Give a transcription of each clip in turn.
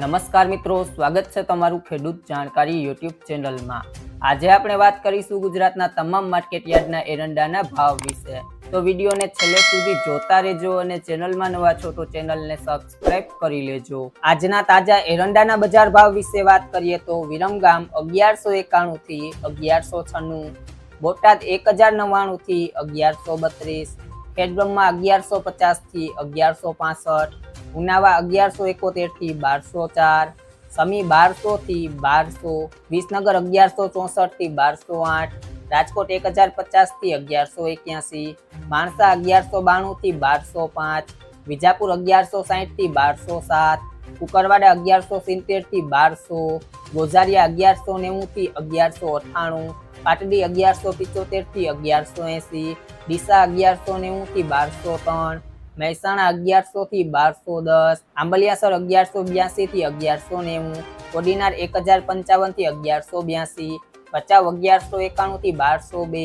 નમસ્કાર મિત્રો, સ્વાગત છે તમારું ખેડૂત જાણકારી યુટ્યુબ ચેનલમાં. આજે આપણે વાત કરીશું ગુજરાતના તમામ માર્કેટ યાર્ડના એરંડાના ભાવ વિશે. તો વિડીયોને છેલ્લે સુધી જોતા રહેજો અને ચેનલમાં નવા છો તો ચેનલને સબસ્ક્રાઇબ કરી લેજો. આજના તાજા એરંડાના બજાર ભાવ વિશે વાત કરીએ તો વિરમગામ અગિયારસો એકાણુંથી અગિયારસો છન્નું, બોટાદ એક હજાર નવ્વાણુંથી અગિયારસો બત્રીસ, ખેડબ્રહ્મા અગિયારસો પચાસથી અગિયારસો પાસઠ ઉનાવા અગિયારસો એકોતેરથી બારસો ચાર, સમી બારસો થી બારસો, વિસનગર અગિયારસો ચોસઠથી બારસો આઠ, રાજકોટ એક હજાર પચાસથી અગિયારસો એક્યાસી, માણસા અગિયારસો બાણું થી બારસો પાંચ, વિજાપુર અગિયારસો સાઠથી બારસો સાત, કુકરવાડા અગિયારસો સિત્તેરથી બારસો, ગોઝારિયા અગિયારસો નેવું થી અગિયારસો અઠ્ઠાણું, પાટડી અગિયારસો પિચોતેરથી અગિયારસો એંસી, ડીસા અગિયારસો નેવું થી બારસો ત્રણ મહેસાણા અગિયારસો થી બારસો દસ આંબલિયાસર અગિયારસો બ્યાસી થી અગિયારસો નેવું, કોડીનાર એક હજાર પંચાવનથી અગિયારસો બ્યાસી, ભચાઉ અગિયારસો એકાણું થી બારસો બે,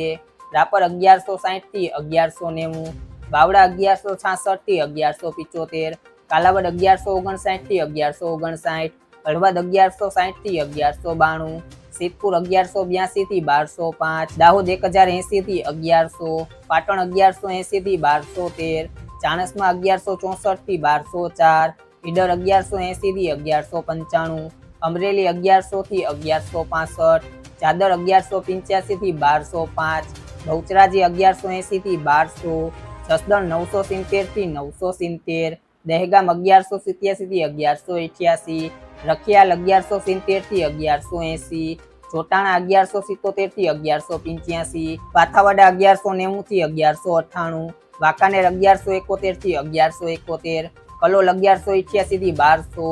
રાપર અગિયારસો સાહીઠથી અગિયારસો નેવું બાવડા અગિયારસો છાસઠથી અગિયારસો પિચોતેર, કાલાવડ અગિયારસો ઓગણસાઠથી અગિયારસો ઓગણસાઠ, હળવદ અગિયારસો સાહીઠથી અગિયારસો બાણું, સિદ્ધપુર અગિયારસો બ્યાસી થી બારસો પાંચ, દાહોદ એક હજાર એસી થી અગિયારસો, પાટણ અગિયારસો એસી થી બારસો તેર ચાણસમાં અગિયારસો ચોસઠથી બારસો ચાર, ઈડર અગિયારસો એંસીથી અગિયારસો પંચાણું, અમરેલી અગિયારસો થી અગિયારસો પાસઠ, ચાદર અગિયારસો પંચ્યાસી થી બારસો પાંચ, બહુચરાજી અગિયારસો એંસીથી બારસો, જસદણ નવસો સિત્તેરથી નવસો સિત્તેર, દહેગામ અગિયારસો સિત્યાસી થી અગિયારસો અઠ્યાસી રખિયાલ અગિયારસો સિત્તેરથી અગિયારસો એંસી ચોટાણા અગિયારસો સિત્તોતેરથી અગિયારસો પંચ્યાસી પાથાવાડા અગિયારસો નેવું થી અગિયારસો અઠ્ઠાણું, વાંકાનેર અગિયારસો એકોતેરથી અગિયારસો એકોતેર, કલોલ અગિયારસો ઇઠ્યાસી થી બારસો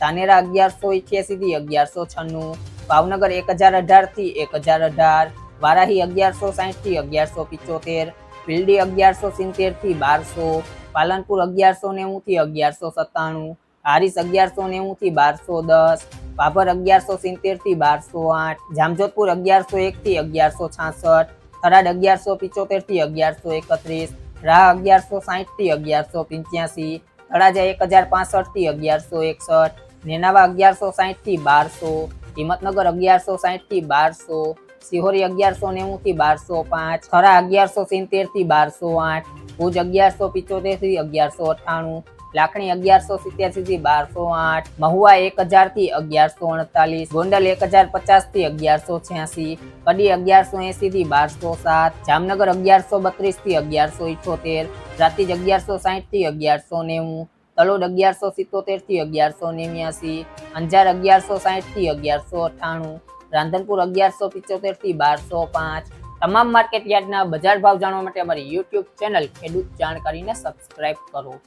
તાનેરા અગિયારસો ઇઠ્યાસી થી અગિયારસો છન્નું, ભાવનગર એક હજાર અઢારથી એક હજાર અઢાર, વારાહી અગિયારસો સાહીઠથી અગિયારસો પિચોતેર ફિલ્ડી અગિયારસો સિત્તેરથી બારસો, પાલનપુર અગિયારસો નેવું થી અગિયારસો સત્તાણું, હારીસ અગિયારસો નેવું થી બારસો દસ ભાભર અગિયારસો સિત્તેરથી બારસો આઠ, જામજોધપુર અગિયારસો એક થી અગિયારસો છાસઠ, થરાદ અગિયારસો પિચોતેરથી અગિયારસો એકત્રીસ, રાહ અગિયારસો સાહીઠથી અગિયારસો પંચ્યાસી, તળાજા એક હજાર પાસઠથી અગિયારસો એકસઠ, નેનાવા અગિયારસો સાહીઠથી બારસો, હિંમતનગર અગિયારસો સાહીઠથી બારસો, સિહોરી અગિયારસો નેવું થી બારસો પાંચ, થરા અગિયારસો સિત્તેરથી બારસો આઠ, ભુજ અગિયારસો પિચોતેરથી અગિયારસો અઠ્ઠાણું લાખણી અગિયારસો સિત્યાસી થી બારસો આઠ, મહુવા એક હજારથી અગિયારસો અડતાલીસ, ગોંડલ એક હજાર પચાસથી અગિયારસો છ્યાસી, કડી અગિયારસો એસી થી બારસો સાત, જામનગર અગિયારસો બત્રીસથી અગિયારસો ઇઠોતેર પ્રાતિજ અગિયારસો સાઠથી અગિયારસો નેવું, તલોદ અગિયારસો સિત્તોતેરથી અગિયારસો નેવ્યાસી, અંજાર અગિયારસો સાઠથી અગિયારસો અઠ્ઠાણું રાંધનપુર અગિયારસો પિચોતેરથી બારસો પાંચ. તમામ માર્કેટ યાર્ડના બજાર ભાવ જાણવા માટે અમારી યુટ્યુબ ચેનલ ખેડૂત જાણકારીને સબસ્ક્રાઇબ કરો.